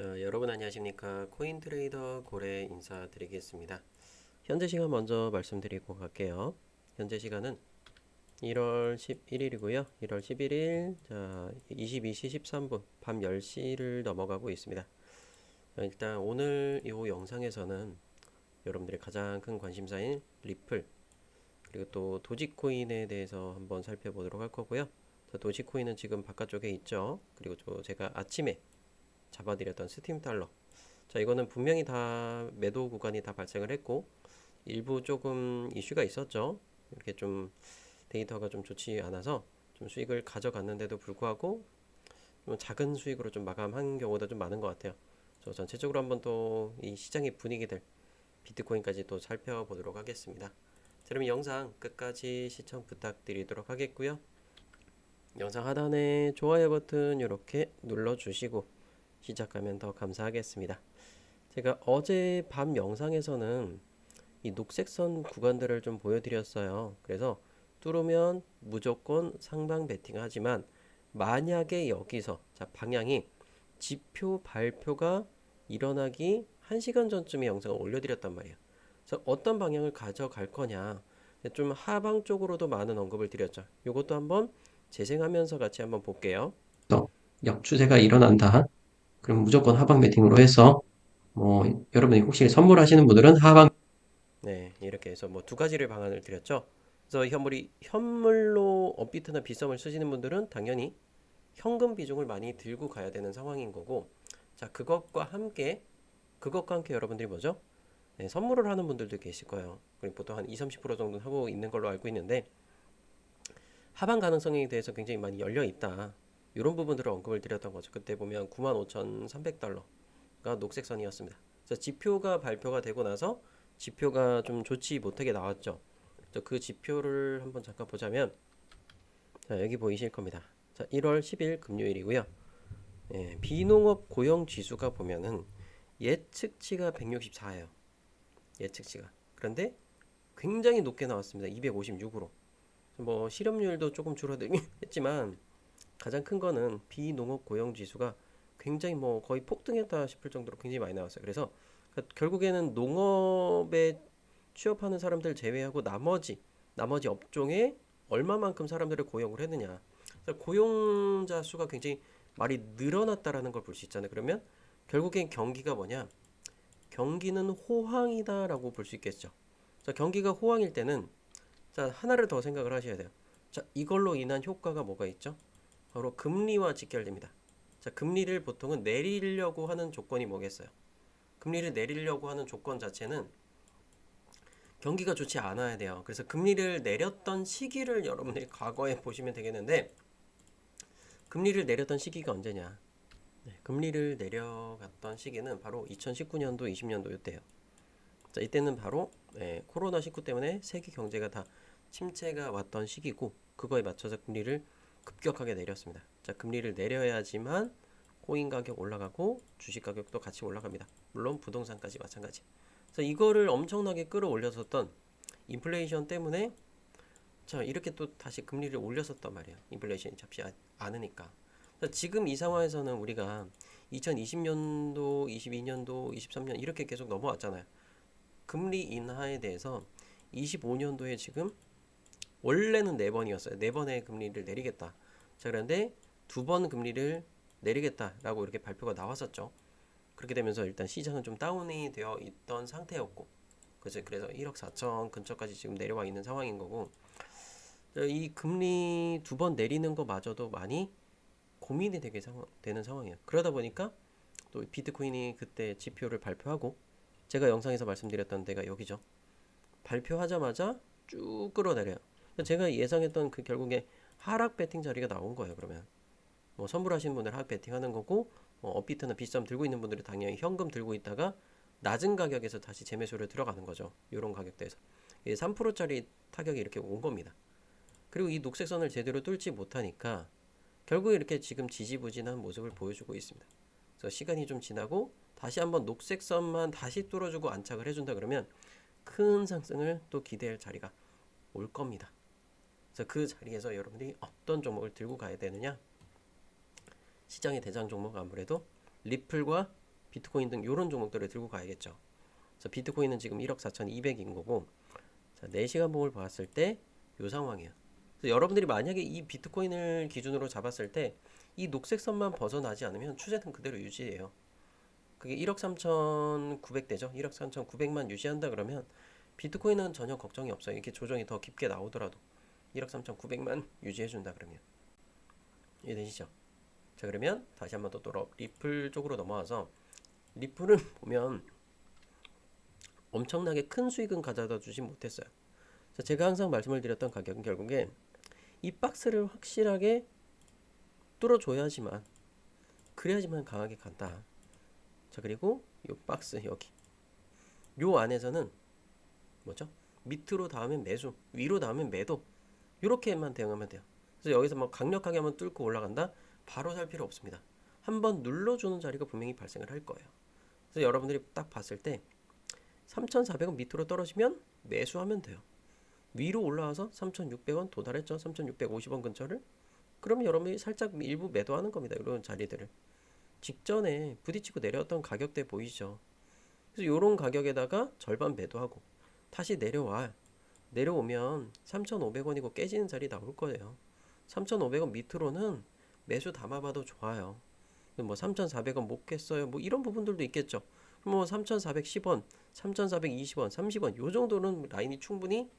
자, 여러분 안녕하십니까? 코인 트레이더 고래 인사드리겠습니다. 현재 시간 먼저 말씀드리고 갈게요. 현재 시간은 1월 11일이고요. 1월 11일 자, 22시 13분 밤 10시를 넘어가고 있습니다. 자, 일단 오늘 이 영상에서는 여러분들의 가장 큰 관심사인 리플 그리고 또 도지코인에 대해서 한번 살펴보도록 할 거고요. 자, 도지코인은 지금 바깥쪽에 있죠. 그리고 또 제가 아침에 잡아드렸던 스팀 달러. 자, 이거는 분명히 다 매도 구간이 다 발생을 했고 일부 조금 이슈가 있었죠. 이렇게 좀 데이터가 좀 좋지 않아서 좀 수익을 가져갔는데도 불구하고 좀 작은 수익으로 좀 마감한 경우도 좀 많은 것 같아요. 저 전체적으로 한번 또 이 시장의 분위기들 비트코인까지 또 살펴보도록 하겠습니다. 자, 그럼 영상 끝까지 시청 부탁드리도록 하겠고요. 영상 하단에 좋아요 버튼 이렇게 눌러주시고 시작하면 더 감사하겠습니다. 제가 어제 밤 영상에서는 이 녹색선 구간들을 좀 보여드렸어요. 그래서 뚫으면 무조건 상방 베팅 하지만 만약에 여기서 자 방향이 지표 발표가 일어나기 1시간 전쯤에 영상을 올려드렸단 말이에요. 그래서 어떤 방향을 가져갈 거냐 좀 하방 쪽으로도 많은 언급을 드렸죠. 이것도 한번 재생하면서 같이 한번 볼게요. 역추세가 일어난다. 그럼 무조건 하방 베팅으로 해서 뭐 여러분이 혹시 선물하시는 분들은 하방 네, 이렇게 해서 뭐 두 가지를 방안을 드렸죠. 그래서 현물이 현물로 업비트나 비썸을 쓰시는 분들은 당연히 현금 비중을 많이 들고 가야 되는 상황인 거고, 자, 그것과 함께 그것과 함께 여러분들이 뭐죠? 네, 선물을 하는 분들도 계실 거예요. 그리고 보통 한 20, 30% 정도는 하고 있는 걸로 알고 있는데 하방 가능성에 대해서 굉장히 많이 열려 있다. 이런 부분들을 언급을 드렸던 거죠. 그때 보면 95,300달러가 녹색선이었습니다. 그래서 지표가 발표가 되고 나서 지표가 좀 좋지 못하게 나왔죠. 그 지표를 한번 잠깐 보자면 자, 여기 보이실 겁니다. 자, 1월 10일 금요일이고요. 예, 비농업 고용 지수가 보면은 예측치가 164예요. 예측치가. 그런데 굉장히 높게 나왔습니다. 256으로. 뭐 실업률도 조금 줄어들긴 했지만 가장 큰 거는 비농업 고용 지수가 굉장히 뭐 거의 폭등했다 싶을 정도로 굉장히 많이 나왔어요. 그래서 그러니까 결국에는 농업에 취업하는 사람들 제외하고 나머지 나머지 업종에 얼마만큼 사람들을 고용을 했느냐. 고용자 수가 굉장히 많이 늘어났다라는 걸 볼 수 있잖아요. 그러면 결국엔 경기가 뭐냐? 경기는 호황이다라고 볼 수 있겠죠. 자, 경기가 호황일 때는 자, 하나를 더 생각을 하셔야 돼요. 자, 이걸로 인한 효과가 뭐가 있죠? 바로 금리와 직결됩니다. 자, 금리를 보통은 내리려고 하는 조건이 뭐겠어요? 금리를 내리려고 하는 조건 자체는 경기가 좋지 않아야 돼요. 그래서 금리를 내렸던 시기를 여러분들이 과거에 보시면 되겠는데 금리를 내렸던 시기가 언제냐? 네, 금리를 내려갔던 시기는 바로 2019년도, 20년도 이때요. 자, 이때는 바로 네, 코로나 19 때문에 세계 경제가 다 침체가 왔던 시기고 그거에 맞춰서 금리를 급격하게 내렸습니다. 자, 금리를 내려야지만 코인 가격 올라가고 주식 가격도 같이 올라갑니다. 물론 부동산까지 마찬가지. 그래서 이거를 엄청나게 끌어올렸었던 인플레이션 때문에 자 이렇게 또 다시 금리를 올렸었단 말이에요. 인플레이션이 잡지 않으니까. 지금 이 상황에서는 우리가 2020년도, 22년도, 23년 이렇게 계속 넘어왔잖아요. 금리 인하에 대해서 25년도에 지금 원래는 네 번이었어요. 네 번의 금리를 내리겠다. 자 그런데 두 번 금리를 내리겠다라고 이렇게 발표가 나왔었죠. 그렇게 되면서 일단 시장은 좀 다운이 되어 있던 상태였고 그래서 그래서 1억 4천 근처까지 지금 내려와 있는 상황인 거고 이 금리 두 번 내리는 거마저도 많이 고민이 되게 상황, 되는 상황이에요. 그러다 보니까 또 비트코인이 그때 지표를 발표하고 제가 영상에서 말씀드렸던 데가 여기죠. 발표하자마자 쭉 끌어내려요. 제가 예상했던 그 결국에 하락 배팅 자리가 나온 거예요. 그러면 뭐 선불하시는 분들 하락 배팅 하는 거고 뭐 업비트나 비썸 들고 있는 분들이 당연히 현금 들고 있다가 낮은 가격에서 다시 재매수를 들어가는 거죠. 이런 가격대에서 3%짜리 타격이 이렇게 온 겁니다. 그리고 이 녹색 선을 제대로 뚫지 못하니까 결국 이렇게 지금 지지부진한 모습을 보여주고 있습니다. 그래서 시간이 좀 지나고 다시 한번 녹색 선만 다시 뚫어주고 안착을 해준다 그러면 큰 상승을 또 기대할 자리가 올 겁니다. 그래서 그 자리에서 여러분들이 어떤 종목을 들고 가야 되느냐? 시장의 대장 종목 아무래도 리플과 비트코인 등 이런 종목들을 들고 가야겠죠. 그래서 비트코인은 지금 1억 4,200인 거고 자, 4시간 봉을 봤을 때이 상황이에요. 그래서 여러분들이 만약에 이 비트코인을 기준으로 잡았을 때 이 녹색 선만 벗어나지 않으면 추세는 그대로 유지해요. 그게 1억 3,900대죠. 1억 3,900만 유지한다 그러면 비트코인은 전혀 걱정이 없어요. 이렇게 조정이 더 깊게 나오더라도 1억 3,900만 유지해 준다 그러면 이해되시죠? 자 그러면 다시 한번 또 돌아 리플 쪽으로 넘어와서 리플을 보면 엄청나게 큰 수익은 가져다 주지 못했어요. 자, 제가 항상 말씀을 드렸던 가격은 결국에 이 박스를 확실하게 뚫어줘야지만 그래야지만 강하게 간다. 자 그리고 이 박스 여기 요 안에서는 뭐죠? 밑으로 닿으면 매수, 위로 닿으면 매도 이렇게만 대응하면 돼요. 그래서 여기서 막 강력하게 한번 뚫고 올라간다? 바로 살 필요 없습니다. 한번 눌러주는 자리가 분명히 발생을 할 거예요. 그래서 여러분들이 딱 봤을 때 3,400원 밑으로 떨어지면 매수하면 돼요. 위로 올라와서 3,600원 도달했죠. 3,650원 근처를. 그러면 여러분이 살짝 일부 매도하는 겁니다. 이런 자리들을. 직전에 부딪히고 내려왔던 가격대 보이죠. 그래서 이런 가격에다가 절반 매도하고 다시 내려와. 내려오면 3,500원이고 깨지는 자리 나올 거예요. 3,500원 밑으로는 매수 담아봐도 좋아요. 뭐 3,400원 못 깼어요. 뭐 이런 부분들도 있겠죠. 뭐 3,410원, 3,420원, 30원 요 정도는 라인이 충분히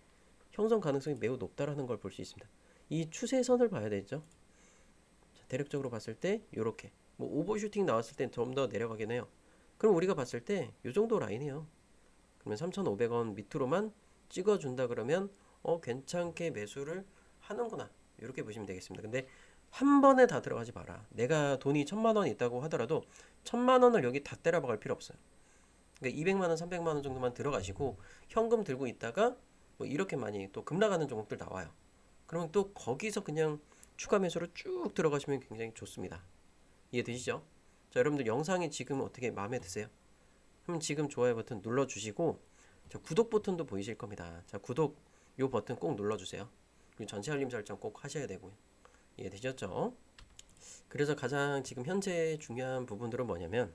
형성 가능성이 매우 높다라는 걸 볼 수 있습니다. 이 추세선을 봐야 되죠. 자, 대략적으로 봤을 때 요렇게 뭐 오버슈팅 나왔을 땐 좀 더 내려가긴 해요. 그럼 우리가 봤을 때 요 정도 라인이에요. 그러면 3,500원 밑으로만 찍어준다 그러면 어 괜찮게 매수를 하는구나 이렇게 보시면 되겠습니다. 근데 한 번에 다 들어가지 마라. 내가 돈이 천만 원 있다고 하더라도 천만 원을 여기 다 때려 박을 필요 없어요. 그러니까 200만 원, 300만 원 정도만 들어가시고 현금 들고 있다가 뭐 이렇게 많이 또 급나가는 종목들 나와요. 그러면 또 거기서 그냥 추가 매수로 쭉 들어가시면 굉장히 좋습니다. 이해되시죠? 자, 여러분들 영상이 지금 어떻게 마음에 드세요? 그럼 지금 좋아요 버튼 눌러주시고 자, 구독 버튼도 보이실 겁니다. 자, 구독 요 버튼 꼭 눌러주세요. 그리고 전체 알림 설정 꼭 하셔야 되고요. 이해되셨죠? 그래서 가장 지금 현재 중요한 부분들은 뭐냐면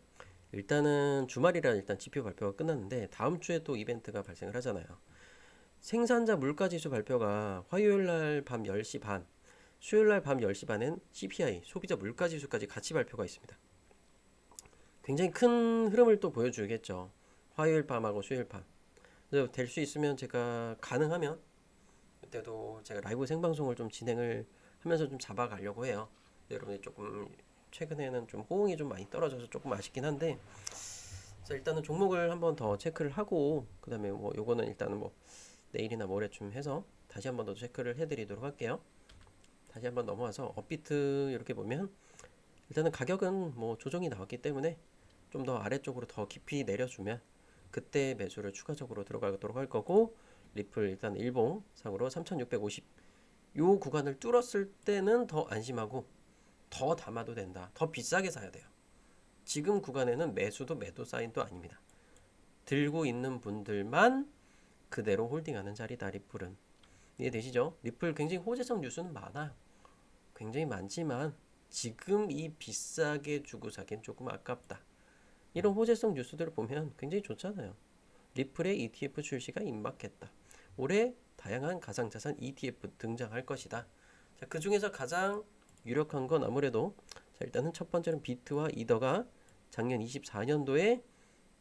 일단은 주말이라 일단 지표 발표가 끝났는데 다음 주에 또 이벤트가 발생을 하잖아요. 생산자 물가지수 발표가 화요일 날 밤 10시 반, 수요일 날 밤 10시 반엔 CPI 소비자 물가지수까지 같이 발표가 있습니다. 굉장히 큰 흐름을 또 보여주겠죠. 화요일 밤하고 수요일 밤. 그래서 될수 있으면 제가 가능하면 그때도 제가 라이브 생방송을 좀 진행을 하면서 좀 잡아가려고 해요. 여러분이 조금 최근에는 좀 호응이 좀 많이 떨어져서 조금 아쉽긴 한데 자, 일단은 종목을 한번 더 체크를 하고 그 다음에 뭐 요거는 일단은 뭐 내일이나 모레쯤 해서 다시 한번 더 체크를 해드리도록 할게요. 다시 한번 넘어와서 업비트 이렇게 보면 일단은 가격은 뭐 조정이 나왔기 때문에 좀 더 아래쪽으로 더 깊이 내려주면 그때 매수를 추가적으로 들어가도록 할 거고 리플 일단 일봉 상으로 3650 요 구간을 뚫었을 때는 더 안심하고 더 담아도 된다. 더 비싸게 사야 돼요. 지금 구간에는 매수도 매도 사인도 아닙니다. 들고 있는 분들만 그대로 홀딩하는 자리다 리플은 이해되시죠? 리플 굉장히 호재성 뉴스는 많아요. 굉장히 많지만 지금 이 비싸게 주고 사기엔 조금 아깝다. 이런 호재성 뉴스들을 보면 굉장히 좋잖아요. 리플의 ETF 출시가 임박했다. 올해 다양한 가상자산 ETF 등장할 것이다. 자, 그 중에서 가장 유력한 건 아무래도 자, 일단은 첫 번째는 비트와 이더가 작년 24년도에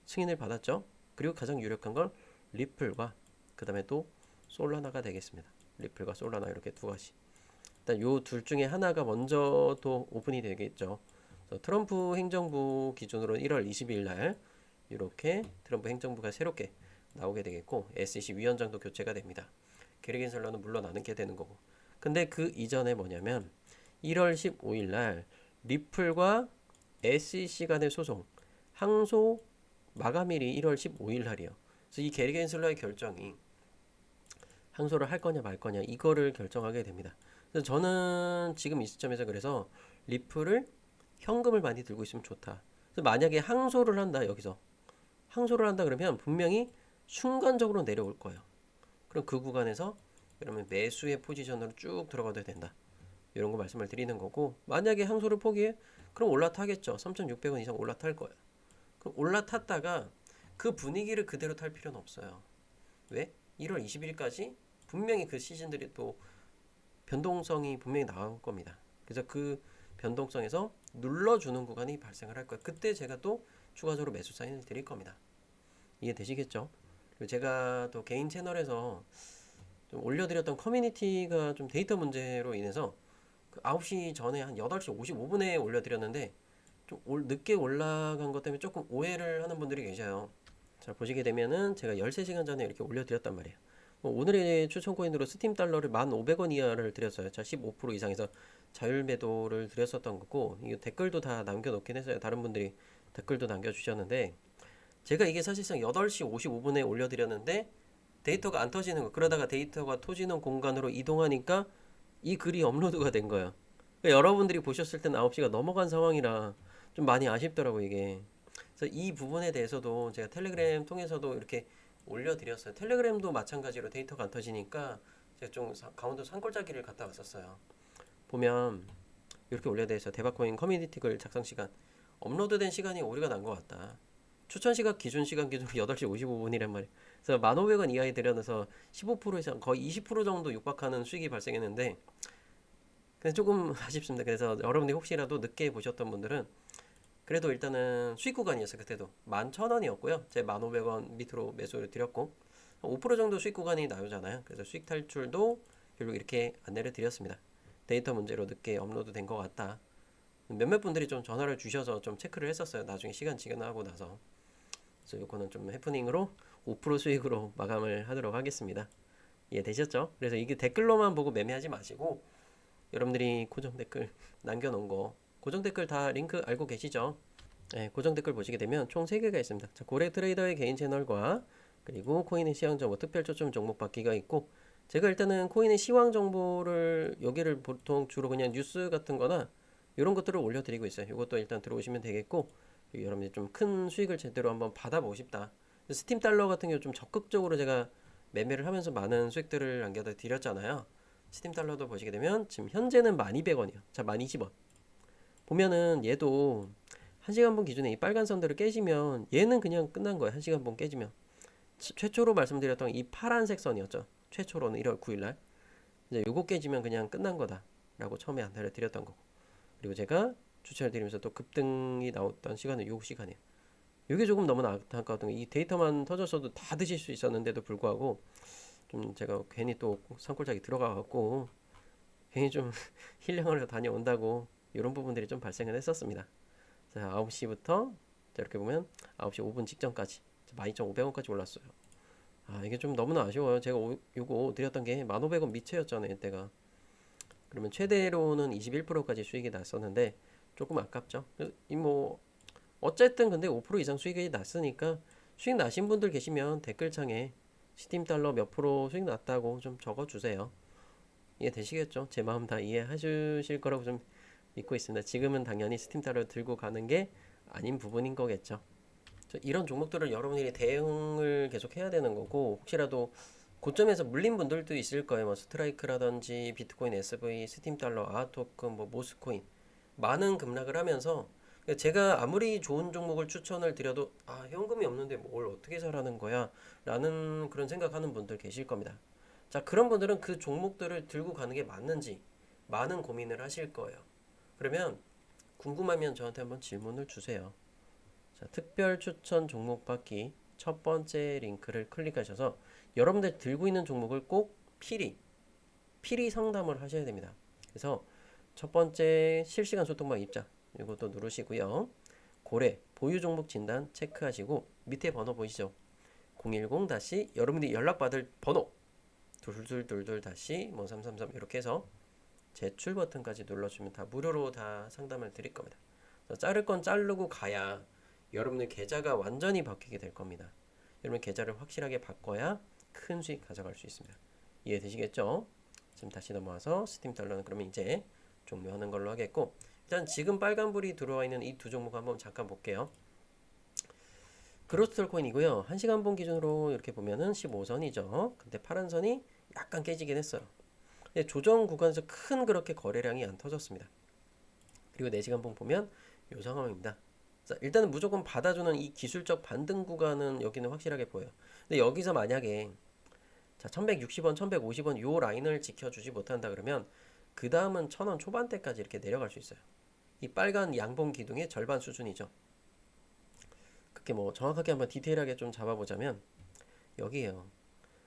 승인을 받았죠. 그리고 가장 유력한 건 리플과 그 다음에 또 솔라나가 되겠습니다. 리플과 솔라나 이렇게 두 가지. 일단 요 둘 중에 하나가 먼저 또 오픈이 되겠죠. 트럼프 행정부 기준으로 1월 22일 날 이렇게 트럼프 행정부가 새롭게 나오게 되겠고 SEC 위원장도 교체가 됩니다. 게리겐 설러는 물러나게 되는 거고. 근데 그 이전에 뭐냐면 1월 15일 날 리플과 SEC 간의 소송 항소 마감일이 1월 15일 날이에요. 그래서 이 게리 겐 슬러의 결정이 항소를 할 거냐 말 거냐 이거를 결정하게 됩니다. 그래서 저는 지금 이 시점에서 그래서 리플을 현금을 많이 들고 있으면 좋다. 그래서 만약에 항소를 한다 여기서 항소를 한다 그러면 분명히 순간적으로 내려올 거예요. 그럼 그 구간에서 그러면 매수의 포지션으로 쭉 들어가도 된다. 이런 거 말씀을 드리는 거고 만약에 항소를 포기해 그럼 올라타겠죠. 3,600원 이상 올라탈 거예요. 그럼 올라탔다가 그 분위기를 그대로 탈 필요는 없어요. 왜? 1월 20일까지 분명히 그 시즌들이 또 변동성이 분명히 나올 겁니다. 그래서 그 변동성에서 눌러주는 구간이 발생을 할 거예요. 그때 제가 또 추가적으로 매수 사인을 드릴 겁니다. 이해되시겠죠? 그리고 제가 또 개인 채널에서 좀 올려드렸던 커뮤니티가 좀 데이터 문제로 인해서 그 9시 전에 한 8시 55분에 올려드렸는데 좀 올- 늦게 올라간 것 때문에 조금 오해를 하는 분들이 계셔요. 자 보시게 되면은 제가 13시간 전에 이렇게 올려드렸단 말이에요. 뭐 오늘의 추천 코인으로 스팀 달러를 1,500원 이하를 드렸어요. 자, 15% 이상에서 자율 매도를 드렸었던 거고, 이거 댓글도 다 남겨놓긴 했어요. 다른 분들이 댓글도 남겨주셨는데, 제가 이게 사실상 8시 55분에 올려드렸는데, 데이터가 안 터지는 거, 그러다가 데이터가 터지는 공간으로 이동하니까 이 글이 업로드가 된 거예요. 그러니까 여러분들이 보셨을 때는 9시가 넘어간 상황이라 좀 많이 아쉽더라고, 이게. 그래서 이 부분에 대해서도 제가 텔레그램 통해서도 이렇게 올려드렸어요. 텔레그램도 마찬가지로 데이터가 안 터지니까 제가 좀 사- 강원도 산골짜기를 갔다 왔었어요. 보면 이렇게 올려드렸어요. 대박코인 커뮤니티 글 작성 시간 업로드된 시간이 오류가 난 것 같다. 추천 시각 기준 시간 기준으로 8시 55분이란 말이에요. 그래서 1,500원 이하에 들여놔서 15% 이상 거의 20% 정도 육박하는 수익이 발생했는데 근데 조금 아쉽습니다. 그래서 여러분들이 혹시라도 늦게 보셨던 분들은 그래도 일단은 수익 구간이었어요. 그때도 11,000원이었고요. 제 1,500원 밑으로 매수를 드렸고 5% 정도 수익 구간이 나오잖아요. 그래서 수익 탈출도 결국 이렇게 안내를 드렸습니다. 데이터 문제로 늦게 업로드 된 것 같다. 몇몇 분들이 좀 전화를 주셔서 좀 체크를 했었어요. 나중에 시간 지나고 나서. 그래서 요거는 좀 해프닝으로 5% 수익으로 마감을 하도록 하겠습니다. 이해되셨죠? 그래서 이게 댓글로만 보고 매매하지 마시고 여러분들이 고정 댓글 남겨놓은 거 고정 댓글 다 링크 알고 계시죠? 네, 고정 댓글 보시게 되면 총 3개가 있습니다. 자, 고래 트레이더의 개인 채널과 그리고 코인의 시황 정보 특별 초점 종목 받기가 있고 제가 일단은 코인의 시황 정보를 여기를 보통 주로 그냥 뉴스 같은 거나 이런 것들을 올려드리고 있어요. 이것도 일단 들어오시면 되겠고 그리고 여러분들이 좀 큰 수익을 제대로 한번 받아보고 싶다. 스팀 달러 같은 경우 좀 적극적으로 제가 매매를 하면서 많은 수익들을 남겨다 드렸잖아요. 스팀 달러도 보시게 되면 지금 현재는 1200원이요. 자, 1020원. 보면은 얘도 1시간 분 기준에 이 빨간 선들을 깨지면 얘는 그냥 끝난 거예요. 1시간 분 깨지면. 치- 최초로 말씀드렸던 이 파란색 선이었죠. 최초로는 1월 9일 날. 이제 요거 깨지면 그냥 끝난 거다라고 처음에 안내를 드렸던 거고. 그리고 제가 추천을 드리면서 또 급등이 나왔던 시간은 요 시간이에요. 요게 조금 너무 안타까웠던 게 이 데이터만 터졌어도 다 드실 수 있었는데도 불구하고 좀 제가 괜히 또 산골짜기 들어가 갖고 괜히 좀 힐링하러 다녀온다고 이런 부분들이 좀 발생을 했었습니다. 자, 9시부터 자, 이렇게 보면 9시 5분 직전까지 12,500원까지 올랐어요. 아, 이게 좀 너무나 아쉬워요. 제가 오, 요거 드렸던 게 1,500원 미체였잖아요, 이때가. 그러면 최대로는 21%까지 수익이 났었는데 조금 아깝죠. 이 뭐 어쨌든 근데 5% 이상 수익이 났으니까 수익 나신 분들 계시면 댓글창에 스팀 달러 몇 프로 수익 났다고 좀 적어 주세요. 이해 되시겠죠? 제 마음 다 이해해 주실 거라고 좀 믿고 있습니다. 지금은 당연히 스팀 달러 들고 가는 게 아닌 부분인 거겠죠. 저 이런 종목들을 여러분들이 대응을 계속 해야 되는 거고 혹시라도 고점에서 물린 분들도 있을 거예요. 뭐 스트라이크라든지 비트코인, SV, 스팀 달러, 아토큰, 뭐 모스코인 많은 급락을 하면서 제가 아무리 좋은 종목을 추천을 드려도 아 현금이 없는데 뭘 어떻게 잘하는 거야 라는 그런 생각하는 분들 계실 겁니다. 자 그런 분들은 그 종목들을 들고 가는 게 맞는지 많은 고민을 하실 거예요. 그러면 궁금하면 저한테 한번 질문을 주세요. 자, 특별 추천 종목 받기 첫 번째 링크를 클릭하셔서 여러분들 들고 있는 종목을 꼭 필히 필히 상담을 하셔야 됩니다. 그래서 첫 번째 실시간 소통방 입장 이것도 누르시고요. 고래 보유 종목 진단 체크하시고 밑에 번호 보이시죠? 010 다시 여러분들이 연락받을 번호 둘둘둘둘 다시 뭐 333 이렇게 해서 제출 버튼까지 눌러주면 다 무료로 다 상담을 드릴 겁니다. 자를 건 자르고 가야 여러분의 계좌가 완전히 바뀌게 될 겁니다. 여러분 계좌를 확실하게 바꿔야 큰 수익 가져갈 수 있습니다. 이해되시겠죠? 지금 다시 넘어와서 스팀 달러는 그러면 이제 종료하는 걸로 하겠고 일단 지금 빨간불이 들어와 있는 이 두 종목 한번 잠깐 볼게요. 그로스털 코인이고요. 1시간 분 기준으로 이렇게 보면은 15선이죠. 근데 파란 선이 약간 깨지긴 했어요. 근데 조정 구간에서 큰 그렇게 거래량이 안 터졌습니다. 그리고 4시간 분 보면 이 상황입니다. 자, 일단은 무조건 받아주는 이 기술적 반등 구간은 여기는 확실하게 보여요. 근데 여기서 만약에 자, 1160원, 1150원 요 라인을 지켜주지 못한다 그러면 그 다음은 1000원 초반대까지 이렇게 내려갈 수 있어요. 이 빨간 양봉 기둥의 절반 수준이죠. 그렇게 뭐 정확하게 한번 디테일하게 좀 잡아보자면 여기에요.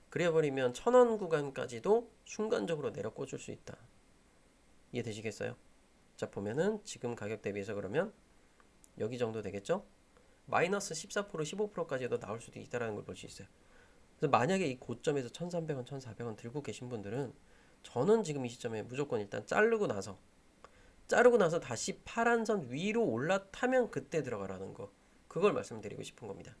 그래버리면 1000원 구간까지도 순간적으로 내려 꽂을 수 있다. 이해되시겠어요? 자 보면은 지금 가격 대비해서 그러면 여기 정도 되겠죠? 마이너스 14% 15%까지도 나올 수도 있다라는 걸 볼 수 있어요. 그래서 만약에 이 고점에서 1,300원, 1,400원 들고 계신 분들은 저는 지금 이 시점에 무조건 일단 자르고 나서 자르고 나서 다시 파란 선 위로 올라타면 그때 들어가라는 거. 그걸 말씀드리고 싶은 겁니다.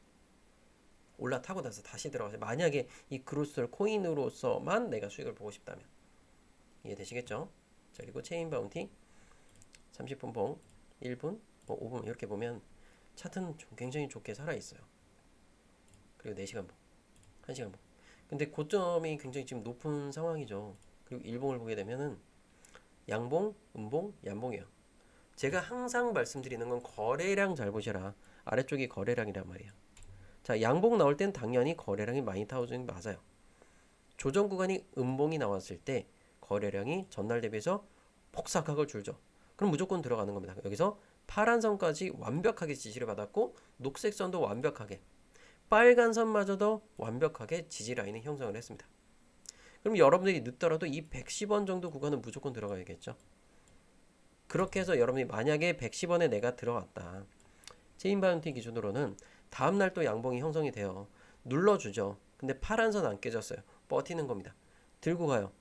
올라타고 나서 다시 들어가서 만약에 이 그로스를 코인으로서만 내가 수익을 보고 싶다면 이해되시겠죠? 자, 그리고 체인 바운티 30분 봉 1분 뭐 5분 이렇게 보면 차트는 좀 굉장히 좋게 살아 있어요. 그리고 4시간 봉 1시간 봉 근데 고점이 굉장히 지금 높은 상황이죠. 그리고 일봉을 보게 되면은 양봉, 음봉, 양봉이에요. 제가 항상 말씀드리는 건 거래량 잘 보셔라. 아래쪽이 거래량이란 말이에요. 자, 양봉 나올 땐 당연히 거래량이 많이 타오르는 게 맞아요. 조정 구간이 음봉이 나왔을 때 거래량이 전날 대비해서 폭삭하게 줄죠. 그럼 무조건 들어가는 겁니다. 여기서 파란 선까지 완벽하게 지지를 받았고 녹색 선도 완벽하게 빨간 선마저도 완벽하게 지지 라인을 형성을 했습니다. 그럼 여러분들이 늦더라도 이 110원 정도 구간은 무조건 들어가야겠죠. 그렇게 해서 여러분이 만약에 110원에 내가 들어갔다. 체인 바운티 기준으로는 다음 날 또 양봉이 형성이 돼요. 눌러주죠. 근데 파란 선 안 깨졌어요. 버티는 겁니다. 들고 가요.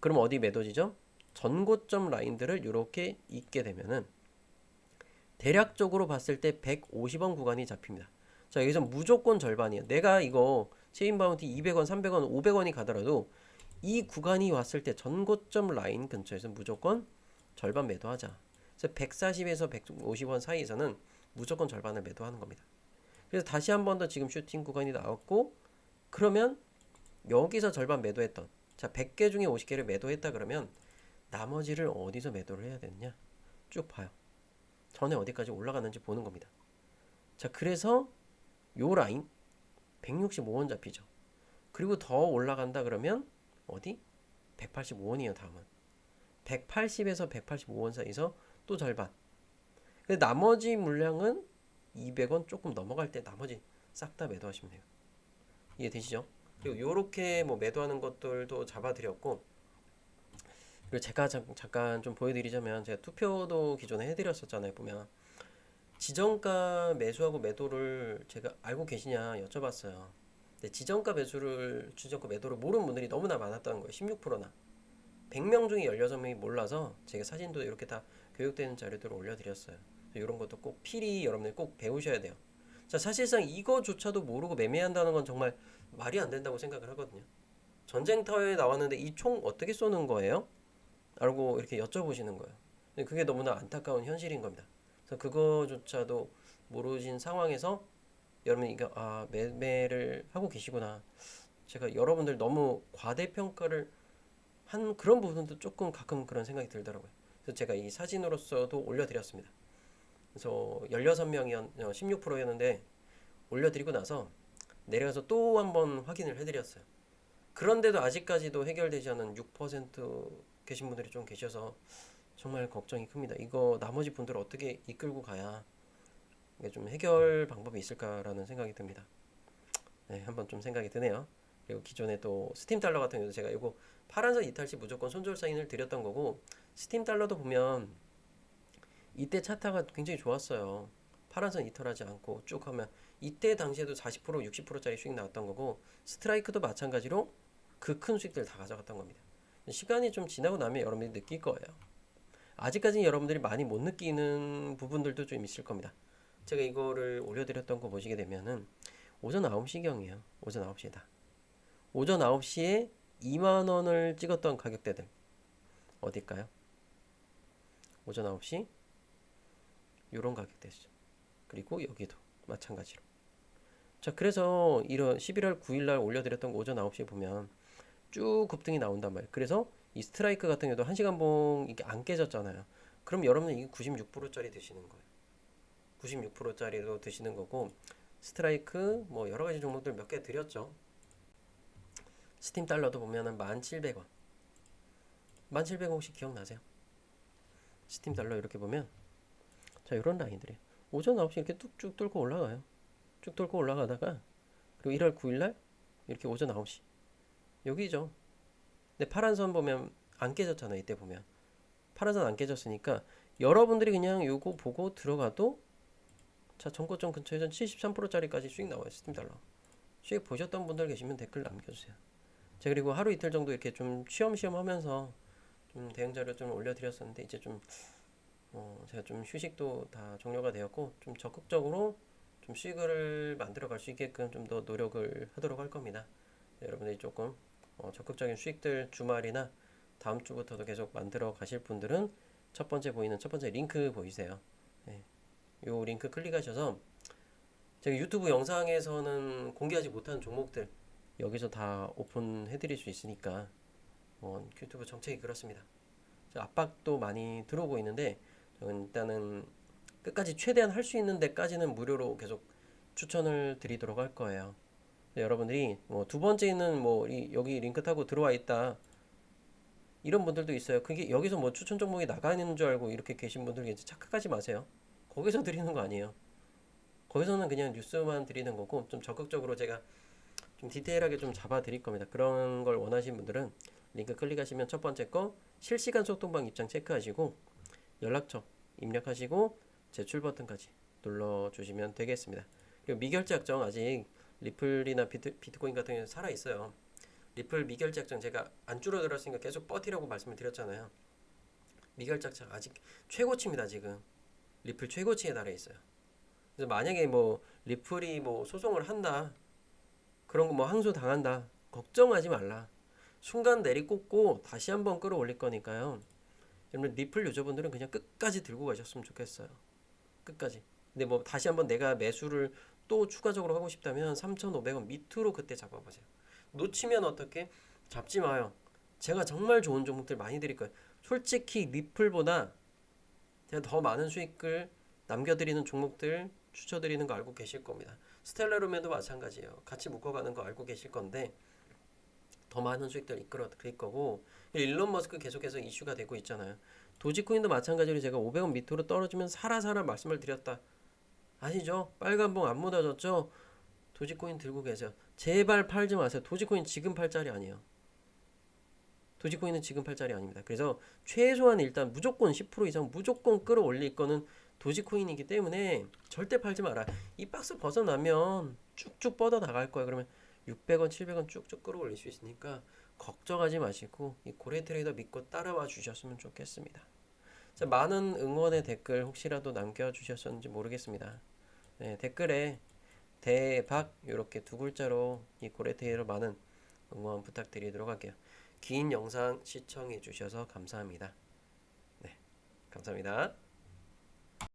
그럼 어디 매도지죠? 전고점 라인들을 이렇게 잇게 되면은 대략적으로 봤을 때 150원 구간이 잡힙니다. 자, 여기서 무조건 절반이에요. 내가 이거 체인 바운티 200원, 300원, 500원이 가더라도 이 구간이 왔을 때 전고점 라인 근처에서 무조건 절반 매도하자. 그래서 140에서 150원 사이에서는 무조건 절반을 매도하는 겁니다. 그래서 다시 한 번 더 지금 슈팅 구간이 나왔고 그러면 여기서 절반 매도했던 자 100개 중에 50개를 매도했다 그러면 나머지를 어디서 매도를 해야 되느냐 쭉 봐요. 전에 어디까지 올라갔는지 보는 겁니다. 자 그래서 요 라인 165원 잡히죠. 그리고 더 올라간다 그러면 어디? 185원이에요 다음은 180에서 185원 사이에서 또 절반 근데 나머지 물량은 200원 조금 넘어갈 때 나머지 싹 다 매도하시면 돼요 이해되시죠? 그리고 요렇게 뭐 매도하는 것들도 잡아드렸고 그리고 제가 잠, 잠깐 좀 보여드리자면 제가 투표도 기존에 해드렸었잖아요 보면. 지정가 매수하고 매도를 제가 알고 계시냐 여쭤봤어요. 근데 지정가 매수를 지정가 매도를 모르는 분들이 너무나 많았다는 거예요 16%나. 100명 중에 16명이 몰라서 제가 사진도 이렇게 다 교육되는 자료들을 올려드렸어요. 이런 것도 꼭 필히 여러분들 꼭 배우셔야 돼요. 자 사실상 이거조차도 모르고 매매한다는 건 정말 말이 안 된다고 생각을 하거든요. 전쟁터에 나왔는데 이 총 어떻게 쏘는 거예요? 라고 이렇게 여쭤보시는 거예요 그게 너무나 안타까운 현실인 겁니다 그래서 그거조차도 모르신 상황에서 여러분이 이거 아 매매를 하고 계시구나. 제가 여러분들 너무 과대평가를 한 그런 부분도 조금 가끔 그런 생각이 들더라고요. 그래서 제가 이 사진으로서도 올려드렸습니다. 그래서 16명이었 16%였는데 올려드리고 나서 내려가서 또 한 번 확인을 해드렸어요. 그런데도 아직까지도 해결되지 않은 6% 계신 분들이 좀 계셔서 정말 걱정이 큽니다. 이거 나머지 분들 어떻게 이끌고 가야 이게 좀 해결 방법이 있을까라는 생각이 듭니다. 네, 한번 좀 생각이 드네요. 그리고 기존에 또 스팀 달러 같은 경우도 제가 이거 파란색 이탈 시 무조건 손절 사인을 드렸던 거고 스팀 달러도 보면 이때 차트가 굉장히 좋았어요. 파란선 이탈하지 않고 쭉 하면 이때 당시에도 40% 60%짜리 수익 나왔던 거고 스트라이크도 마찬가지로 그 큰 수익들 다 가져갔던 겁니다. 시간이 좀 지나고 나면 여러분들이 느낄 거예요. 아직까지는 여러분들이 많이 못 느끼는 부분들도 좀 있을 겁니다. 제가 이거를 올려드렸던 거 보시게 되면은 오전 9시경이에요. 오전 9시다. 오전 9시에 2만 원을 찍었던 가격대들 어딜까요? 오전 9시 요런 가격대죠. 그리고 여기도 마찬가지로. 자, 그래서 이런 11월 9일 날 올려드렸던 거 오전 9시에 보면 쭉 급등이 나온단 말이에요. 그래서 이 스트라이크 같은 경우도 1시간 봉 이게 안 깨졌잖아요. 그럼 여러분은 이게 96%짜리 되시는 거예요. 96%짜리도 드시는 거고 스트라이크 뭐 여러 가지 종목들 몇 개 드렸죠. 스팀 달러도 보면은 1,700원. 1,700원 혹시 기억나세요? 스팀 달러 이렇게 보면 자 이런 라인들이 오전 9시 이렇게 뚝쭉 뚫고 올라가요. 쭉 뚫고 올라가다가 그리고 1월 9일 날 이렇게 오전 9시 여기죠. 근데 파란 선 보면 안 깨졌잖아요. 이때 보면 파란 선 안 깨졌으니까 여러분들이 그냥 요거 보고 들어가도 자 전고점 근처에선 73%짜리까지 수익 나와요. 스팀 달러. 수익 보셨던 분들 계시면 댓글 남겨주세요. 제가 그리고 하루 이틀 정도 이렇게 좀 쉬엄쉬엄 하면서 좀 대응 자료 좀 올려드렸었는데 이제 좀 어, 제가 좀 휴식도 다 종료가 되었고 좀 적극적으로 좀 수익을 만들어 갈 수 있게끔 좀 더 노력을 하도록 할 겁니다. 네, 여러분들이 조금 어, 적극적인 수익들 주말이나 다음 주부터도 계속 만들어 가실 분들은 첫 번째 보이는 첫 번째 링크 보이세요. 네. 요 링크 클릭하셔서 제가 유튜브 영상에서는 공개하지 못한 종목들 여기서 다 오픈해 드릴 수 있으니까 어, 유튜브 정책이 그렇습니다. 저 압박도 많이 들어오고 있는데 일단은 끝까지 최대한 할 수 있는 데까지는 무료로 계속 추천을 드리도록 할 거예요. 근데 여러분들이 뭐 두 번째는 뭐 이- 여기 링크 타고 들어와 있다 이런 분들도 있어요. 그게 여기서 뭐 추천 종목이 나가 있는 줄 알고 이렇게 계신 분들 이제 착각하지 마세요. 거기서 드리는 거 아니에요. 거기서는 그냥 뉴스만 드리는 거고 좀 적극적으로 제가 좀 디테일하게 좀 잡아 드릴 겁니다. 그런 걸 원하시는 분들은 링크 클릭하시면 첫 번째 거 실시간 소통방 입장 체크하시고 연락처 입력하시고 제출 버튼까지 눌러 주시면 되겠습니다. 그리고 미결제 약정 아직 리플이나 비트, 비트코인 같은 경우는 살아 있어요. 리플 미결제 약정 제가 안 줄어들었으니까 계속 버티라고 말씀을 드렸잖아요. 미결제 약정 아직 최고치입니다 지금 리플 최고치에 달해 있어요. 그래서 만약에 뭐 리플이 뭐 소송을 한다 그런 거 뭐 항소 당한다 걱정하지 말라. 순간 내리꽂고 다시 한번 끌어올릴 거니까요. 여러분 리플 유저분들은 그냥 끝까지 들고 가셨으면 좋겠어요. 끝까지. 근데 뭐 다시 한번 내가 매수를 또 추가적으로 하고 싶다면 3,500원 밑으로 그때 잡아보세요. 놓치면 어떻게? 잡지 마요. 제가 정말 좋은 종목들 많이 드릴 거예요. 솔직히 리플보다 제가 더 많은 수익을 남겨드리는 종목들 추천드리는 거 알고 계실 겁니다. 스텔라룸에도 마찬가지예요. 같이 묶어가는 거 알고 계실 건데 더 많은 수익들 이끌어 드릴 거고 일론 머스크 계속해서 이슈가 되고 있잖아요. 도지코인도 마찬가지로 제가 500원 밑으로 떨어지면 사라 사라 말씀을 드렸다. 아시죠? 빨간 봉안 묻어졌죠? 도지코인 들고 계세요. 제발 팔지 마세요. 도지코인 지금 팔 자리 아니에요. 도지코인은 지금 팔 자리 아닙니다. 그래서 최소한 일단 무조건 10% 이상 무조건 끌어올릴 거는 도지코인이기 때문에 절대 팔지 마라. 이 박스 벗어나면 쭉쭉 뻗어 나갈 거예요. 그러면 600원, 700원 쭉쭉 끌어올릴 수 있으니까 걱정하지 마시고 이 고래 트레이더 믿고 따라와 주셨으면 좋겠습니다. 자, 많은 응원의 댓글 혹시라도 남겨주셨었는지 모르겠습니다. 네, 댓글에 대박 이렇게 두 글자로 이 고래 트레이더 많은 응원 부탁드리도록 할게요. 긴 영상 시청해 주셔서 감사합니다. 네, 감사합니다.